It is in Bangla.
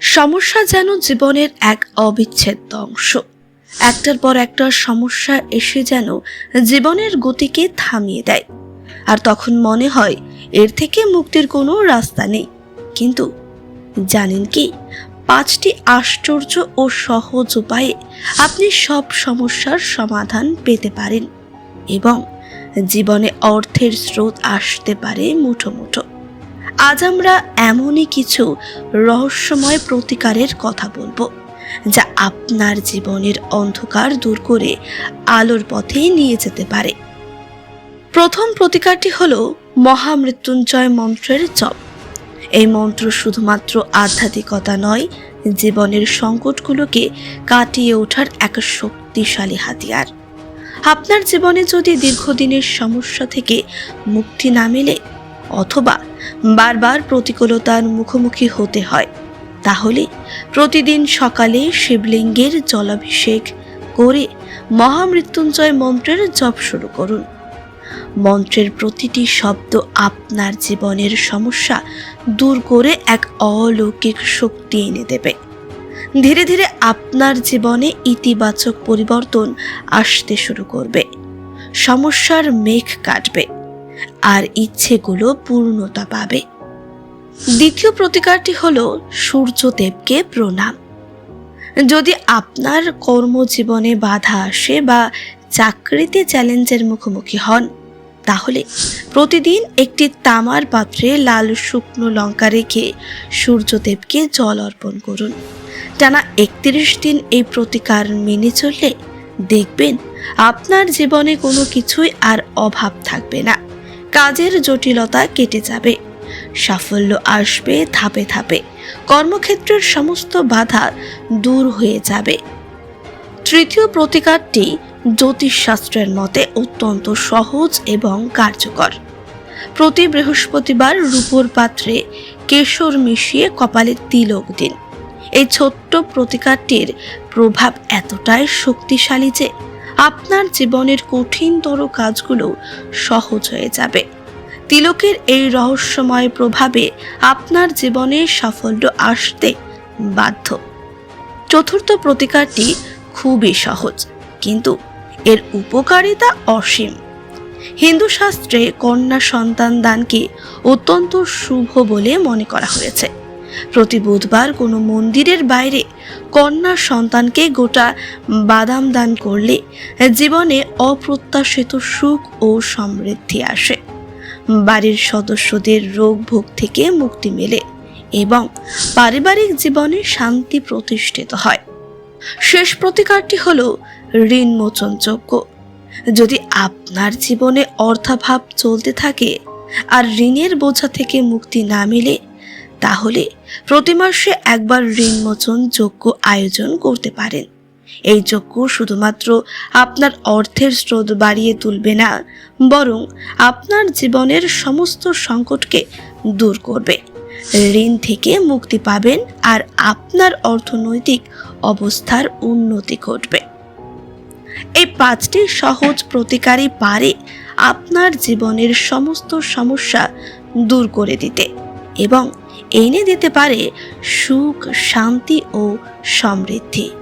সমস্যা যেন জীবনের এক অবিচ্ছেদ্য অংশ। একটার পর একটা সমস্যা এসে যেন জীবনের গতিকে থামিয়ে দেয়। আর তখন মনে হয়, এর থেকে মুক্তির কোনো রাস্তা নেই। কিন্তু জানেন কি, পাঁচটি আশ্চর্য ও সহজ উপায়ে আপনি সব সমস্যার সমাধান পেতে পারেন এবং জীবনে অর্থের স্রোত আসতে পারে মুঠো মুঠো। আজ আমরা এমনই কিছু রহস্যময় প্রতিকারের কথা বলব, যা আপনার জীবনের অন্ধকার দূর করে আলোর পথে নিয়ে যেতে পারে। প্রথম প্রতিকারটি হল মহামৃত্যুঞ্জয় মন্ত্রের জপ। এই মন্ত্র শুধুমাত্র আধ্যাত্মিকতা নয়, জীবনের সংকটগুলোকে কাটিয়ে ওঠার এক শক্তিশালী হাতিয়ার। আপনার জীবনে যদি দীর্ঘদিনের সমস্যা থেকে মুক্তি না মেলে, অথবা বারবার প্রতিকূলতার মুখোমুখি হতে হয়। তাহলে প্রতিদিন সকালে শিবলিঙ্গের জলাভিষেক করে মহামৃত্যুঞ্জয় মন্ত্রের জপ শুরু করুন। মন্ত্রের প্রতিটি শব্দ আপনার জীবনের সমস্যা দূর করে এক অলৌকিক শক্তি এনে দেবে। ধীরে ধীরে আপনার জীবনে ইতিবাচক পরিবর্তন আসতে শুরু করবে। সমস্যার মেঘ কাটবে। আর ইচ্ছেগুলো পূর্ণতা পাবে। দ্বিতীয় প্রতিকারটি হল সূর্যদেবকে প্রণাম। যদি আপনার কর্মজীবনে বাধা আসে বা চাকরিতে চ্যালেঞ্জের মুখোমুখি হন, তাহলে প্রতিদিন একটি তামার পাত্রে লাল শুকনো লঙ্কা রেখে সূর্যদেবকে জল অর্পণ করুন। টানা একত্রিশ দিন এই প্রতিকার মেনে চললে দেখবেন আপনার জীবনে কোনো কিছুই আর অভাব থাকবে না। কাজের জটিলতা কেটে যাবে। সাফল্য আসবে ধাপে ধাপে। কর্মক্ষেত্রের সমস্ত বাধা দূর হয়ে যাবে। তৃতীয় প্রতিকারটি জ্যোতিষশাস্ত্রের মতে অত্যন্ত সহজ এবং কার্যকর। প্রতি বৃহস্পতিবার রূপোর পাত্রে কেশর মিশিয়ে কপালে তিলক দিন। এই ছোট্ট প্রতিকারটির প্রভাব এতটাই শক্তিশালী যে আপনার জীবনের কঠিনতর কাজগুলো সহজ হয়ে যাবে। তিলকের এই রহস্যময় প্রভাবে আপনার জীবনে সাফল্য আসতে বাধ্য। চতুর্থ প্রতিকারটি খুবই সহজ, কিন্তু এর উপকারিতা অসীম। হিন্দু শাস্ত্রে কন্যা সন্তান দানকে অত্যন্ত শুভ বলে মনে করা হয়েছে। প্রতি বুধবার কোনো মন্দিরের বাইরে কন্যা সন্তানকে গোটা বাদাম দান করলে জীবনে অপ্রত্যাশিত সুখ ও সমৃদ্ধি আসে। বাড়ির সদস্যদের রোগ ভোগ থেকে মুক্তি মেলে এবং পারিবারিক জীবনে শান্তি প্রতিষ্ঠিত হয়। শেষ প্রতিকারটি হল ঋণ মোচনযোগ্য যদি আপনার জীবনে অর্থাভাব চলতে থাকে আর ঋণের বোঝা থেকে মুক্তি না মেলে তাহলে প্রতি মাসে একবার ঋণ মোচন যোগ্য আয়োজন করতে পারেন। এই যজ্ঞ শুধুমাত্র আপনার অর্থের স্রোত বাড়িয়ে তুলবে না, বরং আপনার জীবনের সমস্ত সংকটকে দূর করবে। ঋণ থেকে মুক্তি পাবেন আর আপনার অর্থনৈতিক অবস্থার উন্নতি ঘটবে। এই পাঁচটি সহজ প্রতিকারই পারে আপনার জীবনের সমস্ত সমস্যা দূর করে দিতে এবং এনে দিতে পারে সুখ শান্তি ও সমৃদ্ধি।